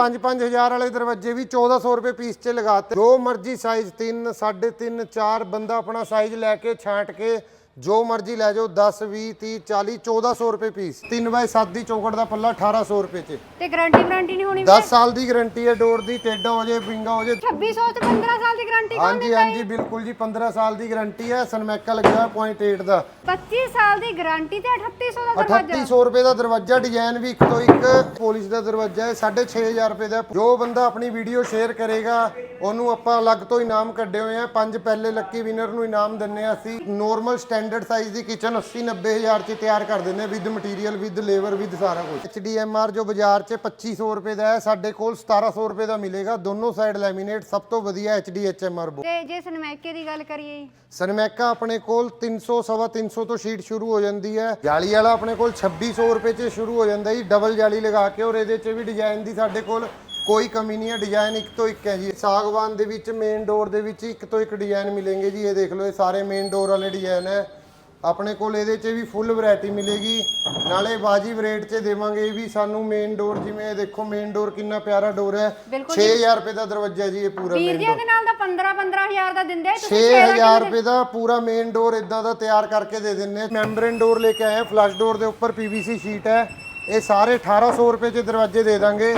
5-5000 ਵਾਲੇ ਦਰਵਾਜ਼ੇ ਵੀ 1400 ਰੁਪਏ ਪੀਸ 'ਚ ਲਗਾਤੇ ਜੋ ਮਰਜ਼ੀ ਸਾਈਜ਼ 3 3.5 4 ਬੰਦਾ ਆਪਣਾ ਸਾਈਜ਼ ਲੈ ਕੇ ਛਾਂਟ ਕੇ ਜੋ ਮਰਜ਼ੀ ਲੈ ਜਾਓ 10 20 30 40 1400 ਰੁਪਏ ਪੀਸ 3 ਬਾਈ 7 ਦੀ ਚੌਕਟ ਦਾ ਪੱਲਾ 1800 ਰੁਪਏ 'ਚ। ਤੇ ਗਾਰੰਟੀ ਵਾਰੰਟੀ ਨਹੀਂ ਹੋਣੀ 10 ਸਾਲ ਦੀ ਗਾਰੰਟੀ ਹੈ ਡੋਰ ਦੀ ਟੇਡਾ ਹੋ ਜੇ ਵਿੰਗਾ ਹੋ ਜੇ। 2600 ਤੇ 15 ਸਾਲ ਦੀ ਗਾਰੰਟੀ ਹਾਂਜੀ ਹਾਂਜੀ ਬਿਲਕੁਲ ਜੀ 15 ਸਾਲ ਦੀ ਗਾਰੰਟੀ ਹੈ ਸਨਮੈਕਾ ਲੱਗਿਆ ਹੋਇਆ 0.8 ਦਾ। 25 ਸਾਲ ਦੀ ਗਾਰੰਟੀ ਤੇ 3800 ਦਾ ਦਰਵਾਜ਼ਾ। 3800 ਰੁਪਏ ਦਾ ਦਰਵਾਜ਼ਾ ਡਿਜ਼ਾਈਨ ਵੀ ਇੱਕ ਤੋਂ ਇੱਕ ਪੋਲਿਸ਼ ਦਾ ਦਰਵਾਜ਼ਾ ਹੈ 6500 ਰੁਪਏ ਦਾ। ਜੋ ਬੰਦਾ ਆਪਣੀ ਵੀਡੀਓ ਸ਼ੇਅਰ ਕਰੇਗਾ ਉਹਨੂੰ ਆਪਾਂ ਅਲੱਗ ਤੋਂ ਇਨਾਮ ਕੱਢੇ ਹੋਏ ਆ। ਪੰਜ ਪਹਿਲੇ ਲੱਕੀ ਵਿਨਰ ਨੂੰ ਇਨਾਮ ਦਿੰਨੇ ਆ ਅਸੀਂ। ਨੋਰਮਲ ਸਟੈਂਡਰਡ ਸਾਈਜ਼ ਦੀ ਕਿਚਨ 80 90000 ਚ ਤਿਆਰ ਕਰ ਦਿੰਨੇ with material with labour with ਸਾਰਾ ਕੁਝ HDMR ਜੋ ਬਾਜ਼ਾਰ 'ਚ 2500 ਰੁਪਏ ਦਾ ਹੈ ਸਾਡੇ ਕੋਲ 1700 ਰੁਪਏ ਦਾ ਮਿਲੇਗਾ। ਦੋਨੋਂ ਸਾਈਡ ਲੈਮੀਨੇਟ ਸਭ ਤੋਂ ਵਧੀਆ HD HMR ਬੋ। ਤੇ ਜੇ ਸਨਮੈਕੇ ਦੀ ਗੱਲ ਕਰੀਏ? ਜੀ, ਸਨਮੈਕਾ ਆਪਣੇ ਕੋਲ 300 ਸਵਾ 300 ਤੋਂ ਸ਼ੀਟ ਸ਼ੁਰੂ ਹੋ ਜਾਂਦੀ ਹੈ। ਜਾਲੀ ਵਾਲਾ ਆਪਣੇ ਕੋਲ 2600 ਰੁਪਏ 'ਚ ਸ਼ੁਰੂ ਹੋ ਜਾਂਦਾ ਜੀ ਡਬਲ ਜਾਲੀ ਲਗਾ ਕੇ ਔਰ ਇਹਦੇ 'ਚ ਵੀ ਡਿਜ਼ਾਈਨ ਦੀ ਸਾਡੇ ਕੋਲ ਕੋਈ ਕਮੀ ਨਹੀਂ ਹੈ। ਡਿਜ਼ਾਈਨ ਇੱਕ ਤੋਂ ਇੱਕ ਹੈ ਜੀ। ਸਾਗਵਾਨ ਦੇ ਵਿੱਚ ਮੇਨ ਡੋਰ ਦੇ ਵਿੱਚ ਇੱਕ ਤੋਂ ਇੱਕ ਡਿਜ਼ਾਈਨ ਮਿਲेंगे ਜੀ। ਇਹ ਦੇਖ ਲਓ ਇਹ ਸਾਰੇ ਮੇਨ ਡੋਰ ਵਾਲੇ ਡਿਜ਼ਾਈਨ ਹੈ। ਆਪਣੇ ਕੋਲ ਇਹਦੇ 'ਚ ਵੀ ਫੁੱਲ ਵੈਰਾਈਟੀ ਮਿਲੇਗੀ। ਨਾਲੇ ਵਾਜਿਬ ਰੇਟ 'ਚ ਦੇਵਾਂਗੇ ਇਹ ਵੀ ਸਾਨੂੰ ਮੇਨ ਡੋਰ ਜਿਵੇਂ ਇਹ ਦੇਖੋ ਮੇਨ ਡੋਰ ਕਿੰਨਾ ਪਿਆਰਾ ਡੋਰ ਹੈ। ਬਿਲਕੁਲ 6000 ਰੁਪਏ ਦਾ ਦਰਵਾਜ਼ਾ ਜੀ ਇਹ ਪੂਰਾ ਵੀਰ ਮੇਨ ਜੀ ਦੇ ਨਾਲ ਦਾ 15 15000 ਦਾ ਦਿੰਦੇ ਆ, ਤੁਸੀਂ 6000 ਰੁਪਏ ਦਾ ਪੂਰਾ ਮੇਨ ਡੋਰ ਇਦਾਂ ਦਾ ਤਿਆਰ ਕਰਕੇ ਦੇ ਦਿੰਨੇ ਮੈਂਬਰਨ ਡੋਰ ਲੈ ਕੇ ਆਏ ਫਲਸ਼ ਡੋਰ ਦੇ ਉੱਪਰ ਪੀਵੀਸੀ ਸ਼ੀਟ ਹੈ। ਇਹ ਸਾਰੇ 1800 ਰੁਪਏ 'ਚ ਦਰਵਾਜ਼ੇ ਦੇ ਦਾਂਗੇ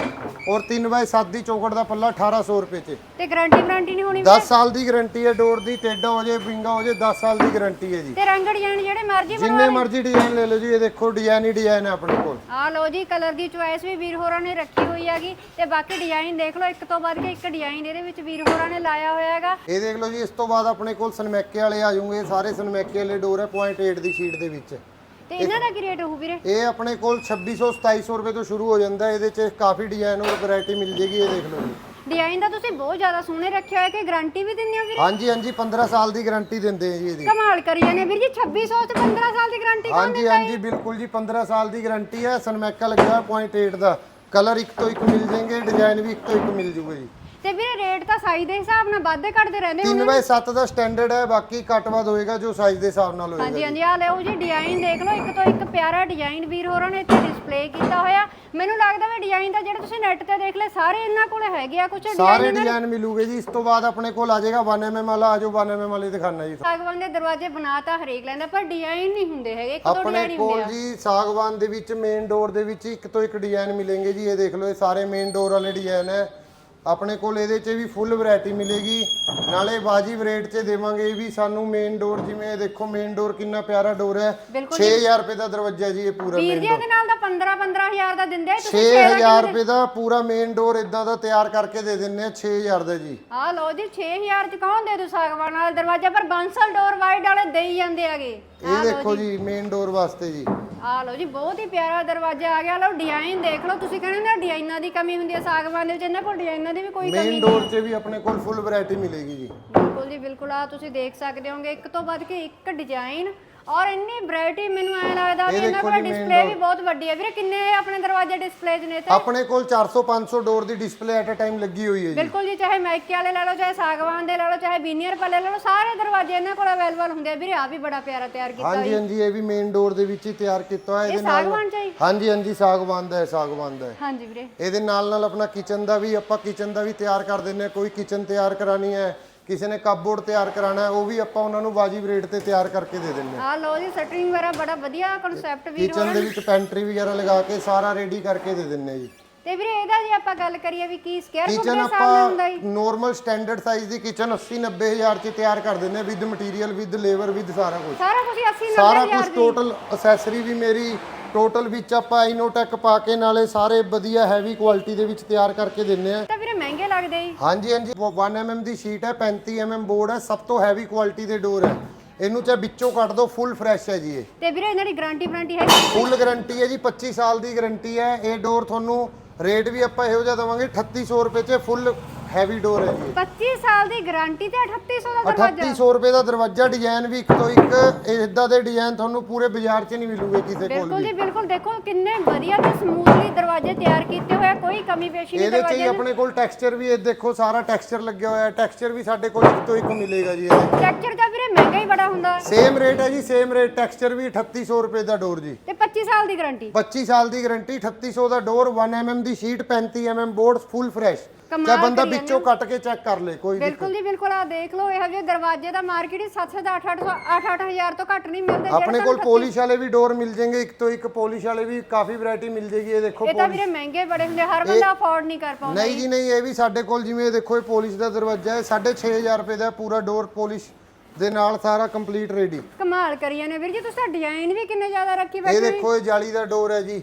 ਔਰ 3x7 ਦੀ ਚੌਕਟ ਦਾ ਪੱਲਾ 1800 ਰੁਪਏ 'ਚ। ਤੇ ਗਾਰੰਟੀ ਵਾਰੰਟੀ ਨਹੀਂ ਹੋਣੀ 10 ਸਾਲ ਦੀ ਗਾਰੰਟੀ ਹੈ ਡੋਰ ਦੀ ਟੇਡਾ ਹੋ ਜੇ ਵਿੰਗਾ ਹੋ ਜੇ 10 ਸਾਲ ਦੀ ਗਾਰੰਟੀ ਹੈ ਜੀ। ਤੇ ਰੰਗ ਡਿਜ਼ਾਈਨ ਜਿਹੜੇ ਮਰਜ਼ੀ ਜਿੰਨੇ ਮਰਜ਼ੀ ਡਿਜ਼ਾਈਨ ਲੈ ਲਓ ਜੀ ਇਹ ਦੇਖੋ ਡਿਜ਼ਾਈਨ ਹੀ ਡਿਜ਼ਾਈਨ ਹੈ ਆਪਣੇ ਕੋਲ। ਆ ਲਓ ਜੀ ਕਲਰ ਦੀ ਚੁਆਇਸ ਵੀ ਵੀਰ ਹੋਰਾਂ ਨੇ ਰੱਖੀ ਹੋਈ ਹੈਗੀ ਤੇ ਬਾਕੀ ਡਿਜ਼ਾਈਨ ਦੇਖ ਲਓ ਇੱਕ ਤੋਂ ਵੱਧ ਕੇ ਇੱਕ ਡਿਜ਼ਾਈਨ ਇਹਦੇ ਵਿੱਚ ਵੀਰ ਹੋਰਾਂ ਨੇ ਲਾਇਆ ਹੋਇਆ ਹੈਗਾ। ਇਹ ਦੇਖ ਲਓ ਜੀ ਇਸ ਤੋਂ ਬਾਅਦ ਆਪਣੇ ਕੋਲ ਸਨਮੈਕੇ ਵਾਲੇ ਆ ਜਾਊਂਗੇ ਸਾਰੇ ਸਨਮੈਕੇ ਵਾਲੇ ਡੋਰ ਹੈ 0.8 ਦੀ ਸ਼ੀਟ ਦੇ ਵਿੱਚ। ਤੇ ਇਹਨਾਂ ਦਾ ਕੀ ਰੇਟ ਹੋਊ ਵੀਰੇ? ਇਹ ਆਪਣੇ ਕੋਲ 2600 2700 ਰੁਪਏ ਤੋਂ ਸ਼ੁਰੂ ਹੋ ਜਾਂਦਾ ਇਹਦੇ 'ਚ ਕਾਫੀ ਡਿਜ਼ਾਈਨ ਔਰ ਵੈਰਾਈਟੀ ਮਿਲ ਜੇਗੀ ਇਹ ਦੇਖ ਲਓ ਜੀ। ਡਿਜ਼ਾਈਨ ਦਾ ਤੁਸੀਂ ਬਹੁਤ ਜ਼ਿਆਦਾ ਸੋਹਣੇ ਰੱਖਿਆ ਹੋਇਆ ਕਿ ਗਾਰੰਟੀ ਵੀ ਦਿੰਦੇ ਹੋ ਵੀਰੇ? ਹਾਂਜੀ ਹਾਂਜੀ 15 ਸਾਲ ਦੀ ਗਾਰੰਟੀ ਦਿੰਦੇ ਆ ਜੀ ਇਹਦੀ। ਕਮਾਲ ਕਰੀ ਜਾਂਦੇ ਵੀਰ ਜੀ 2600 ਤੇ 15 ਸਾਲ ਦੀ ਗਾਰੰਟੀ ਹਾਂਜੀ ਹਾਂਜੀ ਬਿਲਕੁਲ ਜੀ 15 ਸਾਲ ਦੀ ਗਾਰੰਟੀ ਹੈ। ਸਨਮੈਕਾ ਲੱਗਿਆ ਹੋਇਆ 0.8 ਦਾ। ਕਲਰ ਇੱਕ ਤੋਂ ਇੱਕ ਮਿਲ ਜਾਣਗੇ ਡਿਜ਼ਾਈਨ ਵੀ ਇੱਕ ਤੋਂ ਇੱਕ ਮਿਲ ਜੂਗਾ ਜੀ। ਤੇ ਵੀਰੇ ਰੇਟ ਤਾਂ ਸਾਈਜ਼ ਦੇ ਹਿਸਾਬ ਨਾਲ ਵੱਧਦੇ ਘਟਦੇ ਰਹਿੰਦੇ 3 ਬਾਈ 7 ਦਾ ਸਟੈਂਡਰਡ ਹੈ ਬਾਕੀ ਘੱਟ ਵੱਧ ਹੋਏਗਾ ਜੋ ਸਾਈਜ਼ ਦੇ ਹਿਸਾਬ ਨਾਲ ਹੋਏਗਾ ਹਾਂਜੀ ਹਾਂਜੀ ਆ ਲਓ ਜੀ ਡਿਜ਼ਾਈਨ ਦੇਖ ਲਓ ਇੱਕ ਤੋਂ ਇੱਕ ਪਿਆਰਾ ਡਿਜ਼ਾਈਨ ਵੀਰ ਹੋਰਾਂ ਨੇ ਇੱਥੇ ਡਿਸਪਲੇ ਕੀਤਾ ਹੋਇਆ। ਮੈਨੂੰ ਲੱਗਦਾ ਵੀ ਡਿਜ਼ਾਈਨ ਦਾ ਜਿਹੜੇ ਤੁਸੀਂ ਨੈਟ ਤੇ ਦੇਖ ਲਏ ਸਾਰੇ ਇਹਨਾਂ ਕੋਲ ਹੈਗੇ ਆ ਕੁਝ ਸਾਰੇ ਡਿਜ਼ਾਈਨ ਮਿਲੂਗੇ ਜੀ ਇਸ ਤੋਂ ਬਾਅਦ ਆਪਣੇ ਕੋਲ ਆ ਜਾਏਗਾ 1mm ਵਾਲਾ ਆਜੋ 1mm ਵਾਲੇ ਦਿਖਾਣਾ ਜੀ ਸਾਗਵਾਨ ਦੇ ਦਰਵਾਜ਼ੇ ਬਣਾਤਾ ਹਰੇਕ ਲੈਂਦਾ ਪਰ ਡਿਜ਼ਾਈਨ ਨਹੀਂ ਹੁੰਦੇ ਹੈਗੇ ਇੱਕ ਆਪਣੇ ਡਿਜ਼ਾਈਨ ਹੁੰਦੇ ਕੋਲ ਆ। ਜੀ ਸਾਗਵਾਨ ਦੇ ਵਿੱਚ ਮੇਨ ਡੋਰ ਦੇ ਵਿੱਚ ਇੱਕ ਤੋਂ ਇੱਕ ਡਿਜ਼ਾਈਨ ਮਿਲेंगे ਜੀ ਇਹ ਦੇਖ ਲਓ ਇਹ ਸਾਰੇ ਮੇਨ ਡੋਰ ਵਾਲੇ ਡਿਜ਼ਾਈਨ ਹੈ। ਆਪਣੇ ਕੋਲ ਇਹਦੇ 'ਚ ਵੀ ਫੁੱਲ ਵੈਰਾਈਟੀ ਮਿਲੇਗੀ। ਨਾਲੇ ਵਾਜਿਬ ਰੇਟ 'ਚ ਦੇਵਾਂਗੇ ਇਹ ਵੀ ਸਾਨੂੰ ਮੇਨ ਡੋਰ ਜਿਵੇਂ ਇਹ ਦੇਖੋ ਮੇਨ ਡੋਰ ਕਿੰਨਾ ਪਿਆਰਾ ਡੋਰ ਹੈ। ਬਿਲਕੁਲ 6000 ਰੁਪਏ ਦਾ ਦਰਵਾਜ਼ਾ ਜੀ ਇਹ ਪੂਰਾ ਵੀਰ ਮੇਨ ਜੀ ਦੇ ਨਾਲ ਦਾ 15 15000 ਦਾ ਦਿੰਦੇ ਆ, ਤੁਸੀਂ 6000 ਰੁਪਏ ਦਾ ਪੂਰਾ ਮੇਨ ਡੋਰ ਇਦਾਂ ਦਾ ਤਿਆਰ ਕਰਕੇ ਦੇ ਦਿੰਨੇ ਆ 6000 ਦਾ ਜੀ। ਆ ਲਓ ਜੀ 6000 ਚ ਕੌਣ ਦੇ ਦੂ ਸਾਗਵਾਨ ਵਾਲਾ ਦਰਵਾਜ਼ਾ? ਪਰ ਬੰਸਲ ਡੋਰ ਵਾਈਡ ਵਾਲੇ ਦੇਈ ਜਾਂਦੇ ਆਗੇ ਇਹ ਦੇਖੋ ਜੀ। ਮੇਨ ਡੋਰ ਵਾਸਤੇ ਜੀ। ਆ ਲਓ ਜੀ ਬਹੁਤ ਹੀ ਪਿਆਰਾ ਦਰਵਾਜ਼ਾ ਆ ਗਿਆ। ਲਓ ਡਿਜ਼ਾਈਨ ਦੇਖ ਲਓ ਤੁਸੀਂ ਕਹਿੰਦੇ ਨਾ ਡਿਜ਼ਾਈਨਾਂ ਦੀ ਕਮੀ ਹੁੰਦੀ ਹੈ ਸਾਗਵਾਨ ਦੇ ਵਿੱਚ ਇਹਨਾਂ ਕੋਲ ਡਿਜ਼ਾਈਨਾਂ ਦੀ ਵੀ ਕੋਈ ਕਮੀ ਮੇਨ ਡੋਰ 'ਚ ਵੀ ਆਪਣੇ ਕੋਲ ਫੁੱਲ ਵੈਰਾਈਟੀ ਮਿਲੇਗੀ ਜੀ। ਬਿਲਕੁਲ ਜੀ ਬਿਲਕੁਲ। ਆ ਤੁਸੀਂ ਦੇਖ ਸਕਦੇ ਹੋਗੇ ਇੱਕ ਤੋਂ ਵੱਧ ਕੇ ਇੱਕ ਡਿਜ਼ਾਈਨ ਔਰ ਇੰਨੀ ਵੈਰਾਈਟੀ ਮੈਨੂੰ ਐ ਲੱਗਦਾ ਵੀ ਇਹ ਇਹਨਾਂ ਕੋਲ ਡਿਸਪਲੇ ਵੀ ਬਹੁਤ ਵੱਡੀ ਹੈ। ਵੀਰੇ ਕਿੰਨੇ ਆਪਣੇ ਦਰਵਾਜ਼ੇ ਡਿਸਪਲੇ ਨੇ ਤੇ ਆਪਣੇ ਕੋਲ 400 500 ਡੋਰ ਦੀ ਡਿਸਪਲੇ ਐਟ ਅ ਟਾਈਮ ਲੱਗੀ ਹੋਈ ਹੈ ਜੀ। ਬਿਲਕੁਲ ਜੀ ਚਾਹੇ ਮਾਈਕੇ ਵਾਲੇ ਲੈ ਲਓ ਚਾਹੇ ਸਾਗਵਾਨ ਦੇ ਲੈ ਲਓ ਚਾਹੇ ਬੀਨੀਅਰ ਵਾਲੇ ਲੈ ਲਓ ਸਾਰੇ ਦਰਵਾਜ਼ੇ ਇਹਨਾਂ ਕੋਲ ਅਵੇਲੇਬਲ ਹੁੰਦੇ ਆ। ਵੀਰੇ ਆ ਵੀ ਬੜਾ ਪਿਆਰਾ ਤਿਆਰ ਕੀਤਾ ਹਾਂਜੀ ਹਾਂਜੀ ਇਹ ਵੀ ਮੇਨ ਡੋਰ ਦੇ ਵਿੱਚ ਹੀ ਤਿਆਰ ਕੀਤਾ ਹੋਇਆ। ਇਹ ਇਹਦੇ ਨਾਲ ਸਾਗਵਾਨ ਚਾਹੀ ਹਾਂਜੀ ਹਾਂਜੀ ਸਾਗਵਾਨ ਦਾ ਹੈ ਸਾਗਵਾਨ ਦਾ ਹੈ। ਹਾਂਜੀ ਵੀਰੇ। ਇਹਦੇ ਨਾਲ ਨਾਲ ਆਪਣਾ ਕਿਚਨ ਦਾ ਵੀ ਆਪਾਂ ਕਿਚਨ ਦਾ ਵੀ ਤਿਆਰ ਕਰ ਦਿੰਨੇ ਆ ਕੋਈ ਕਿਚਨ ਤਿਆਰ ਕਰਾਣੀ ਹੈ ਕਿਸੇ ਨੇ ਕਪਬੋਰਡ ਤਿਆਰ ਕਰਾਣਾ ਹੈ ਉਹ ਵੀ ਆਪਾਂ ਉਹਨਾਂ ਨੂੰ ਵਾਜਿਬ ਰੇਟ ਤੇ ਤਿਆਰ ਕਰਕੇ ਦੇ ਦਿੰਨੇ ਆ ਆ ਲਓ ਜੀ ਸਟਰਿੰਗ ਵਗੈਰਾ ਬੜਾ ਵਧੀਆ ਕਨਸੈਪਟ ਵੀਰ ਕਿਚਨ ਦੇ ਵਿੱਚ ਪੈਂਟਰੀ ਵਗੈਰਾ ਲਗਾ ਕੇ ਸਾਰਾ ਰੈਡੀ ਕਰਕੇ ਦੇ ਦਿੰਨੇ ਆ ਜੀ। ਤੇ ਵੀਰੇ ਇਹਦਾ ਜੇ ਆਪਾਂ ਗੱਲ ਕਰੀਏ ਵੀ ਕੀ ਸਕੁਅਰ ਫੁੱਟ ਕਿਚਨ ਦੇ ਹਿਸਾਬ ਨਾਲ ਹੁੰਦਾ ਜੀ? ਆਪਾਂ ਨੋਰਮਲ ਸਟੈਂਡਰਡ ਸਾਈਜ਼ ਦੀ ਕਿਚਨ 80 90000 ਚ ਤਿਆਰ ਕਰ ਦਿੰਨੇ ਆ with material with labour with ਸਾਰਾ ਕੁਝ ਸਾਰਾ ਕੁਝ 80 ਸਾਰਾ 90000 ਕੁਝ ਟੋਟਲ ਅਸੈਸਰੀ ਵੀ ਮੇਰੀ ਟੋਟਲ ਵਿੱਚ ਆਪਾਂ ਇਨੋਟੈਕ ਪਾ ਕੇ ਨਾਲੇ ਸਾਰੇ ਵਧੀਆ ਹੈਵੀ ਕੁਆਲਿਟੀ ਦੇ ਵਿੱਚ ਤਿਆਰ ਕਰਕੇ ਦਿੰਨੇ ਆ ਤਾਂ ਲੱਗਦੇ ਜੀ? ਹਾਂਜੀ ਹਾਂਜੀ। 1 mm ਦੀ ਸ਼ੀਟ ਹੈ 35 mm ਬੋਰਡ ਹੈ ਸਭ ਤੋਂ ਹੈਵੀ ਕੁਆਲਿਟੀ ਦੇ ਡੋਰ ਹੈ। ਇਹਨੂੰ ਚਾਹੇ ਵਿੱਚੋਂ ਕੱਢ ਦੋ ਫੁੱਲ ਫਰੈਸ਼ ਹੈ ਜੀ ਇਹ। ਤੇ ਵੀਰੇ ਇਹਨਾਂ ਦੀ ਗਾਰੰਟੀ ਵਾਰੰਟੀ ਹੈਗੀ ਫੁੱਲ ਗਾਰੰਟੀ ਹੈ ਜੀ 25 ਸਾਲ ਦੀ ਗਾਰੰਟੀ ਹੈ। ਇਹ ਡੋਰ ਤੁਹਾਨੂੰ ਰੇਟ ਵੀ ਆਪਾਂ ਇਹੋ ਜਿਹਾ ਦਵਾਂਗੇ 3800 ਰੁਪਏ 'ਚ ਫੁੱਲ ਹੈਵੀ ਡੋਰ ਹੈ ਜੀ 25 ਸਾਲ ਦੀ ਗਾਰੰਟੀ ਤੇ 3800 ਦਾ ਦਰਵਾਜ਼ਾ। 3800 ਰੁਪਏ ਦਾ ਦਰਵਾਜ਼ਾ ਡਿਜ਼ਾਈਨ ਵੀ ਇੱਕ ਤੋਂ ਇੱਕ ਇਦਾਂ ਦੇ ਡਿਜ਼ਾਈਨ ਤੁਹਾਨੂੰ ਪੂਰੇ ਬਾਜ਼ਾਰ 'ਚ ਨਹੀਂ ਮਿਲੂਗੇ ਕਿਸੇ ਕੋਲ ਬਿਲਕੁਲ ਜੀ ਬਿਲਕੁਲ। ਦੇਖੋ ਕਿੰਨੇ ਵਧੀਆ ਤੇ ਸਮੂਥਲੀ ਦਰਵਾਜ਼ੇ ਤਿਆਰ ਕੀਤੇ ਹੋਏ ਆ, ਕੋਈ ਕਮੀ ਪੇਸ਼ੀ ਨਹੀਂ ਇਹਦੇ 'ਚ ਹੀ ਆਪਣੇ ਕੋਲ ਟੈਕਸਚਰ ਵੀ ਇਹ ਦੇਖੋ ਸਾਰਾ ਟੈਕਸਚਰ ਲੱਗਿਆ ਹੋਇਆ ਹੈ। ਟੈਕਸਚਰ ਵੀ ਸਾਡੇ ਕੋਲ ਇੱਕ ਤੋਂ ਇੱਕ ਮਿਲੇਗਾ ਜੀ ਇਹਦੇ। ਟੈਕਸਚਰ ਦਾ ਵੀਰੇ ਮਹਿੰਗਾ ਹੀ ਬੜਾ ਹੁੰਦਾ। ਸੇਮ ਰੇਟ ਹੈ ਜੀ ਸੇਮ ਰੇਟ ਟੈਕਸਚਰ ਵੀ 3800 ਰੁਪਏ ਦਾ ਡੋਰ ਜੀ। ਤੇ 25 ਸਾਲ ਦੀ ਗਾਰੰਟੀ। 25 ਸਾਲ ਦੀ ਗਾਰੰਟੀ 3800 ਦਾ ਡੋਰ 1 mm ਦੀ sheet 35 mm board full fresh ਕਮਾਲ ਚਾਹੇ ਬੰਦਾ ਕਰੀ ਜਾਂਦੇ ਵਿੱਚੋਂ ਕੱਟ ਕੇ ਚੈੱਕ ਕਰ ਲੇ ਕੋਈ ਦਿੱਕਤ ਬਿਲਕੁਲ ਜੀ ਬਿਲਕੁਲ ਆ ਦੇਖ ਲਓ ਇਹੋ ਜਿਹੇ ਦਰਵਾਜ਼ੇ ਦਾ ਮਾਰਕੀਟ ਹੀ 7 ਦਾ 8 8 ਹਜ਼ਾਰ ਤੋਂ ਘੱਟ ਨਹੀਂ ਮਿਲਦੇ ਆਪਣੇ ਕੋਲ ਪੋਲਿਸ਼ ਵਾਲੇ ਵੀ ਡੋਰ ਮਿਲ ਜਾਣਗੇ ਇੱਕ ਤੋਂ ਇੱਕ ਪੋਲਿਸ਼ ਵਾਲੇ ਵੀ ਕਾਫੀ ਵੈਰਾਈਟੀ ਮਿਲ ਜੇਗੀ ਇਹ ਦੇਖੋ ਇਹ ਤਾਂ ਵੀਰੇ ਮਹਿੰਗੇ ਬੜੇ ਹੁੰਦੇ ਹਰ ਬੰਦਾ ਅਫੋਰਡ ਨਹੀਂ ਕਰ ਪਾਉਂਦਾ ਨਹੀਂ ਜੀ। ਨਹੀਂ ਇਹ ਵੀ ਸਾਡੇ ਕੋਲ ਜਿਵੇਂ ਇਹ ਦੇਖੋ ਇਹ ਪੋਲਿਸ਼ ਦਾ ਦਰਵਾਜ਼ਾ ਹੈ 6500 ਰੁਪਏ ਦਾ ਪੂਰਾ ਡੋਰ ਪੋਲਿਸ਼ ਦੇ ਨਾਲ ਸਾਰਾ ਕੰਪਲੀਟ ਰੈਡੀ। ਕਮਾਲ ਕਰੀਏ ਨੇ ਵੀਰ ਜੀ ਤੁਸੀਂ ਡਿਜ਼ਾਈਨ ਵੀ ਕਿੰਨੇ ਜ਼ਿਆਦਾ ਰੱਖੀ ਇਹ ਬੈਠੇ ਨੇ ਦੇਖੋ ਇਹ ਜਾਲੀ ਦਾ ਡੋਰ ਹੈ ਜੀ।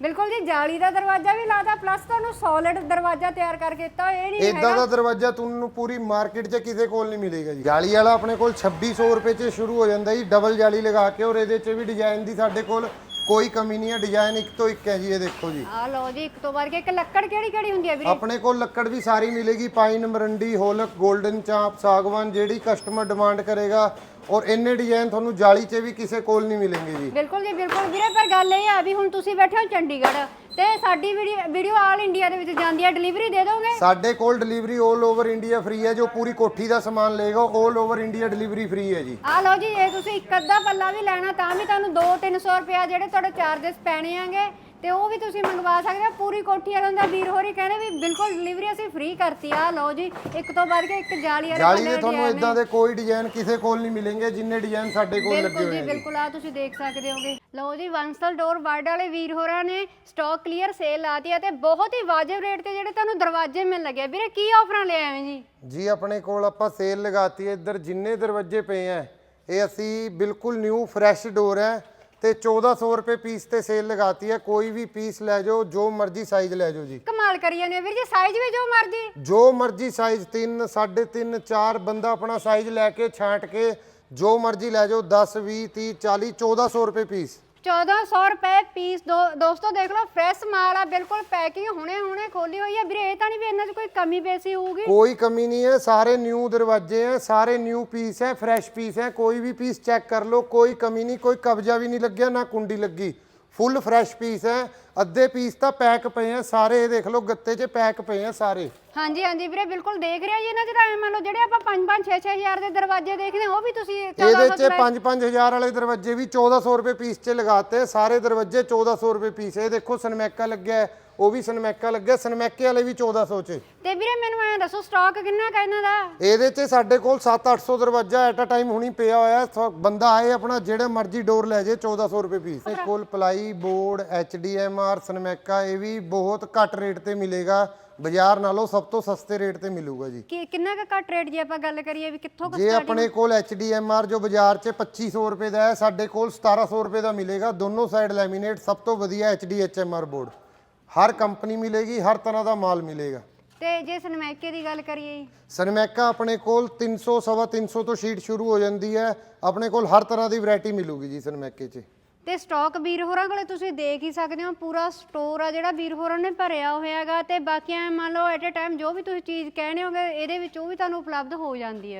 ਬਿਲਕੁਲ ਜੀ, ਜਾਲੀ ਦਾ ਦਰਵਾਜ਼ਾ ਵੀ ਲਾਦਾ ਪਲੱਸ ਤੁਹਾਨੂੰ ਸੋਲਿਡ ਦਰਵਾਜ਼ਾ ਤਿਆਰ ਕਰਕੇ ਦਿੱਤਾ, ਇਹ ਨਹੀਂ ਇਦਾਂ ਦਾ ਦਰਵਾਜ਼ਾ ਤੁਹਾਨੂੰ ਪੂਰੀ ਮਾਰਕੀਟ 'ਚ ਕਿਸੇ ਕੋਲ ਨਹੀਂ ਮਿਲੇਗਾ ਜੀ। ਜਾਲੀ ਵਾਲਾ ਆਪਣੇ ਕੋਲ 2600 ਰੁਪਏ 'ਚ ਸ਼ੁਰੂ ਹੋ ਜਾਂਦਾ ਜੀ ਡਬਲ ਜਾਲੀ ਲਗਾ ਕੇ ਔਰ ਇਹਦੇ 'ਚ ਵੀ ਡਿਜ਼ਾਈਨ ਦੀ ਸਾਡੇ ਕੋਲ ਕੋਈ ਕਮੀ ਨਹੀਂ ਹੈ ਡਿਜ਼ਾਈਨ ਇੱਕ ਤੋਂ ਇੱਕ ਹੈ ਜੀ ਇਹ ਦੇਖੋ ਜੀ। ਆ ਲਓ ਜੀ ਇੱਕ ਤੋਂ ਬਾਅਦ ਇੱਕ ਲੱਕੜ ਕਿਹੜੀ ਕਿਹੜੀ ਹੁੰਦੀ ਹੈ ਵੀਰੇ? ਆਪਣੇ ਕੋਲ ਲੱਕੜ ਵੀ ਸਾਰੀ ਮਿਲੇਗੀ ਪਾਈਨ ਮਰੰਡੀ ਹੋਲਕ 골ਡਨ ਚਾਂਪ ਸਾਗਵਾਨ ਜਿਹੜੀ ਕਸਟਮਰ ਡਿਮਾਂਡ ਕਰੇਗਾ ਔਰ ਇੰਨੇ ਡਿਜ਼ਾਈਨ ਤੁਹਾਨੂੰ ਜਾਲੀ 'ਚ ਵੀ ਕਿਸੇ ਕੋਲ ਨਹੀਂ ਮਿਲਣਗੇ ਜੀ। ਬਿਲਕੁਲ ਜੀ ਬਿਲਕੁਲ। ਵੀਰੇ ਪਰ ਗੱਲ ਇਹ ਆ ਵੀ ਹੁਣ ਤੁਸੀਂ ਬੈਠੇ ਹੋ ਚੰਡੀਗੜ੍ਹ ਤੇ ਸਾਡੀ ਵੀਡੀਓ ਆਲ ਇੰਡੀਆ ਦੇ ਵਿੱਚ ਜਾਂਦੀ ਹੈ ਡਿਲੀਵਰੀ ਦੇ ਦੋਗੇ? ਸਾਡੇ ਕੋਲ ਡਿਲੀਵਰੀ 올 ਓਵਰ ਇੰਡੀਆ ਫ੍ਰੀ ਹੈ ਜੋ ਪੂਰੀ ਕੋਠੀ ਦਾ ਸਮਾਨ ਲਏਗਾ 올 ਓਵਰ ਇੰਡੀਆ ਡਿਲੀਵਰੀ ਫ੍ਰੀ ਹੈ ਜੀ। ਆ ਲਓ ਜੀ ਇਹ ਤੁਸੀਂ ਇੱਕ ਅੱਧਾ ਪੱਲਾ ਵੀ ਲੈਣਾ ਤਾਂ ਵੀ ਤੁਹਾਨੂੰ 2-300 ਰੁਪਿਆ ਜਿਹੜੇ ਤੁਹਾਡੇ ਚਾਰजेस ਪੈਣੇ ਆਂਗੇ। ਤੇ ਉਹ ਵੀ ਤੁਸੀਂ ਮੰਗਵਾ ਸਕਦੇ ਹੋ। ਪੂਰੀ ਕੋਠੀ ਵਾਲਿਆਂ ਦਾ ਵੀਰ ਹੋਰੀ ਕਹਿੰਦੇ ਵੀ ਬਿਲਕੁਲ ਡਿਲੀਵਰੀ ਅਸੀਂ ਫ੍ਰੀ ਕਰਤੀ ਆ। ਲਓ ਜੀ ਇੱਕ ਤੋਂ ਬਾਅਦ ਕੇ ਇੱਕ ਜਾਲੀ ਵਾਲੇ ਜਾਲੀ ਦੇ ਤੁਹਾਨੂੰ ਨੇ। ਇਦਾਂ ਦੇ ਕੋਈ ਡਿਜ਼ਾਈਨ ਕਿਸੇ ਕੋਲ ਨਹੀਂ ਮਿਲਣਗੇ ਜਿੰਨੇ ਡਿਜ਼ਾਈਨ ਸਾਡੇ ਕੋਲ ਲੱਗੇ ਬਿਲਕੁਲ ਹੋਏ ਜੀ ਜੀ ਬਿਲਕੁਲ ਆ ਤੁਸੀਂ ਦੇਖ ਸਕਦੇ ਹੋਗੇ। ਲਓ ਜੀ ਵੰਸਲ ਡੋਰ ਵਰਡ ਵਾਲੇ ਵੀਰ ਹੋਰਾਂ ਨੇ ਸਟਾਕ ਕਲੀਅਰ ਸੇਲ ਲਾਤੀ ਹੈ ਤੇ ਬਹੁਤ ਹੀ ਵਾਜਬ ਰੇਟ ਤੇ ਜਿਹੜੇ ਤੁਹਾਨੂੰ ਦਰਵਾਜ਼ੇ ਮਿਲ ਲੱਗੇ ਵੀਰੇ ਕੀ ਆਫਰਾਂ ਲੈ ਆਏ ਜੀ? ਜੀ ਆਪਣੇ ਕੋਲ ਆਪਾਂ ਸੇਲ ਲਗਾਤੀ ਹੈ। ਇੱਧਰ ਜਿੰਨੇ ਦਰਵਾਜ਼ੇ ਪਏ ਹੈ ਇਹ ਅਸੀਂ ਬਿਲਕੁਲ ਨਿਊ ਫਰੈਸ਼ ਡੋਰ ਹੈ। ਤੇ 1400 ਰੁਪਏ ਪੀਸ ਤੇ ਸੇਲ ਲਗਾਤੀ ਹੈ। ਕੋਈ ਵੀ ਪੀਸ ਲੈ ਜਾਓ ਜੋ ਮਰਜ਼ੀ ਸਾਈਜ਼ ਲੈ ਜਾਓ ਜੀ। ਕਮਾਲ ਕਰੀ ਜਾਂਦੇ ਹੋ ਵੀਰ ਜੀ ਸਾਈਜ਼ ਵੀ ਜੋ ਮਰਜ਼ੀ। ਜੋ ਮਰਜ਼ੀ ਸਾਈਜ਼ 3 3.5 4 ਬੰਦਾ ਆਪਣਾ ਸਾਈਜ਼ ਲੈ ਕੇ ਛਾਂਟ ਕੇ ਜੋ ਮਰਜ਼ੀ ਲੈ ਜਾਓ 10 20 30 40 1400 ਰੁਪਏ ਪੀਸ 1400 ਰੁਪਏ ਪੀਸ ਦੋਸਤੋ ਦੇਖ ਲਓ ਫਰੈਸ਼ ਮਾਲ ਆ, ਬਿਲਕੁਲ ਪੈਕਿੰਗ ਹੁਣੇ ਹੁਣੇ ਖੋਲੀ ਹੋਈ ਹੈ ਵੀਰੇ, ਇਹ ਤਾਂ ਨਹੀਂ ਵੀ ਇਹਨਾਂ 'ਚ ਕੋਈ ਕਮੀ ਪੇਸੀ ਹੋਊਗੀ? ਕੋਈ ਕਮੀ ਨਹੀਂ ਹੈ, ਸਾਰੇ ਨਿਊ ਦਰਵਾਜ਼ੇ ਆ, ਸਾਰੇ ਨਿਊ ਪੀਸ ਹੈ ਫਰੈਸ਼ ਪੀਸ ਹੈ, ਕੋਈ ਵੀ ਪੀਸ ਚੈੱਕ ਕਰ ਲਓ, ਕੋਈ ਕਮੀ ਨਹੀਂ, ਕੋਈ ਕਬਜ਼ਾ ਵੀ ਨਹੀਂ ਲੱਗਿਆ, ਨਾ ਕੁੰਡੀ ਲੱਗੀ। ਫੁੱਲ ਫਰੈਸ਼ ਪੀਸ ਹੈ। ਅੱਧੇ ਪੀਸ ਤਾਂ ਪੈਕ ਪਏ ਆ। ਸਾਰੇ ਇਹ ਦੇਖ ਲਓ ਗੱਤੇ 'ਚ ਪੈਕ ਪਏ ਆ ਸਾਰੇ। ਹਾਂਜੀ ਹਾਂਜੀ ਵੀਰੇ ਬਿਲਕੁਲ ਦੇਖ ਰਿਹਾ ਜੀ ਇਹਨਾਂ 'ਚ ਤਾਂ ਐਂ ਮੰਨ ਲਓ ਜਿਹੜੇ ਆਪਾਂ 5-5 6-6000 ਦੇ ਦਰਵਾਜ਼ੇ ਦੇਖਦੇ ਹਾਂ, ਉਹ ਵੀ ਤੁਸੀਂ ਇਹਦੇ 1400 'ਚ 5-5000 ਵਾਲੇ ਦਰਵਾਜ਼ੇ ਵੀ 1400 ਰੁਪਏ ਪੀਸ 'ਚ ਲਗਾਤੇ। ਸਾਰੇ ਦਰਵਾਜ਼ੇ 1400 ਰੁਪਏ ਪੀਸ। ਇਹ ਦੇਖੋ ਸਨਮੈਕਾ ਲੱਗਿਆ ਹੈ, ਉਹ ਵੀ ਸਨਮੈਕਾ ਲੱਗਿਆ ਸਨਮੈਕੇ ਵਾਲੇ ਵੀ 1400 'ਚ। ਤੇ ਵੀਰੇ ਮੈਨੂੰ ਐਂ ਦੱਸੋ ਸਟਾਕ ਕਿੰਨਾ ਕਾ ਇਹਨਾਂ ਦਾ? ਇਹਦੇ 'ਚ ਸਾਡੇ ਕੋਲ 7-800 ਦਰਵਾਜ਼ਾ ਐਟ ਅ ਟਾਈਮ ਹੁਣੀ ਪਿਆ ਹੋਇਆ। ਸੋ ਬੰਦਾ ਆਏ ਆਪਣਾ ਜਿਹੜੇ ਮਰਜ਼ੀ ਡੋਰ ਲੈ ਜੇ 1400 ਰੁਪਏ ਪੀਸ ਇਹ ਕੋਲ ਪਲਾਈ ਬੋਰਡ ਐਚਡੀਐਮਆਰ ਸਨਮੈਕਾ ਇਹ ਵੀ ਬਹੁਤ ਘੱਟ ਰੇਟ ਤੇ ਮਿਲੇਗਾ। ਬਾਜ਼ਾਰ ਨਾਲੋਂ ਸਭ ਤੋਂ ਸਸਤੇ ਰੇਟ ਤੇ ਮਿਲੂਗਾ ਜੀ। ਕਿ ਕਿੰਨਾ ਕੁ ਘੱਟ ਰੇਟ ਜੇ ਆਪਾਂ ਗੱਲ ਕਰੀਏ ਵੀ ਕਿੱਥੋਂ ਕੁ ਜੇ ਆਪਣੇ ਕੋਲ ਐਚਡੀਐਮਆਰ ਜੋ ਬਾਜ਼ਾਰ 'ਚ 2500 ਰੁਪਏ ਦਾ ਹੈ ਸਾਡੇ ਕੋਲ 1700 ਰੁਪਏ ਦਾ ਮਿਲੇਗਾ। ਦੋਨੋਂ ਸਾਈਡ ਲੈਮੀਨੇਟ ਸਭ ਤੋਂ ਵਧੀਆ ਐਚਡੀਐਚਐਮਆਰ ਬੋਰਡ ਹਰ ਕੰਪਨੀ ਮਿਲੇਗੀ ਹਰ ਤਰ੍ਹਾਂ ਦਾ ਮਾਲ ਮਿਲੇਗਾ। ਤੇ ਜੇ ਸਨਮੈਕੇ ਦੀ ਗੱਲ ਕਰੀਏ ਜੀ, ਸਨਮੈਕਾ ਆਪਣੇ ਕੋਲ 300 ਸਵਾ 300 ਤੋਂ ਸ਼ੀਟ ਸ਼ੁਰੂ ਹੋ ਜਾਂਦੀ ਹੈ। ਆਪਣੇ ਕੋਲ ਹਰ ਤਰ੍ਹਾਂ ਦੀ ਵੈਰਾਈਟੀ ਮਿਲੂਗੀ ਜੀ ਸਨਮੈਕੇ 'ਚ। ਤੇ ਸਟਾਕ ਵੀਰ ਹੋਰਾਂ ਕੋਲੇ ਤੁਸੀਂ ਦੇਖ ਹੀ ਸਕਦੇ ਹੋ ਪੂਰਾ ਸਟੋਰ ਆ ਜਿਹੜਾ ਵੀਰ ਹੋਰਾਂ ਨੇ ਭਰਿਆ ਹੋਇਆਗਾ। ਤੇ ਬਾਕੀ ਐ ਮੰਨ ਲਓ ਐਟ ਅ ਟਾਈਮ ਜੋ ਵੀ ਤੁਸੀਂ ਚੀਜ਼ ਕਹਿਣੇ ਹੋਗੇ ਇਹਦੇ ਵਿੱਚ ਉਹ ਵੀ ਤੁਹਾਨੂੰ ਉਪਲਬਧ ਹੋ ਜਾਂਦੀ ਹੈ।